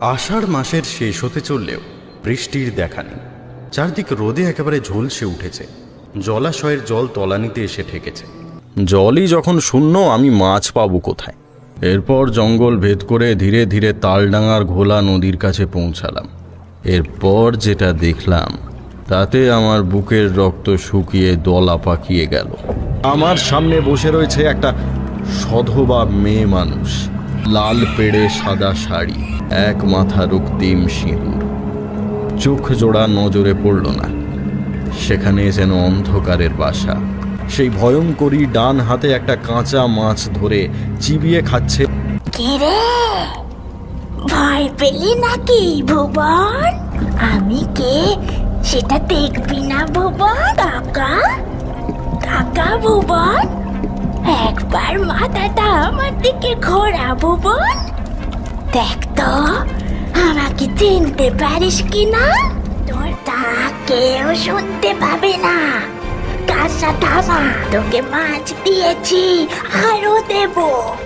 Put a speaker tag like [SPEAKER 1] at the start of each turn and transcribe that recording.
[SPEAKER 1] আষাঢ় মাসের শেষ হতে চললেও বৃষ্টির দেখা নেই। চারদিক রোদে একেবারে ঝলসে উঠেছে। জলাশয়ের জল তলানিতে এসে ঠেকেছে। জলই যখন শূন্য, আমি মাছ পাবো কোথায়? এরপর জঙ্গল ভেদ করে ধীরে ধীরে তালডাঙার ঘোলা নদীর কাছে পৌঁছালাম। এরপর যেটা দেখলাম, তাতে আমার বুকের রক্ত শুকিয়ে দলা পাকিয়ে গেল। আমার সামনে বসে রয়েছে একটা সধবা মেয়ে মানুষ। লাল পেড়ে সাদা শাড়ি, এক মাথা রক্তিম সিঁদুর। চোখ জোড়া নজরে পড়ল না। সেখানে যেন অন্ধকারের বাসা। সেই ভয়ঙ্করী ডান হাতে একটা কাঁচা মাছ ধরে চিবিয়ে খাচ্ছে।
[SPEAKER 2] ভয় পেলি নাকি ভুবন? আমি কে? সেটা দেখবি না ভুবন, কাকা? কাকা ভুবন? একবার মাথাটা আমার দিকে ঘোরা ভুবন দেখ তো, আমাকে চিনতে পারিস কি না? তোর তা কেউ শুনতে পাবে না। কাঁচা থামা, তোকে মাছ দিয়েছি, আরও দেবো।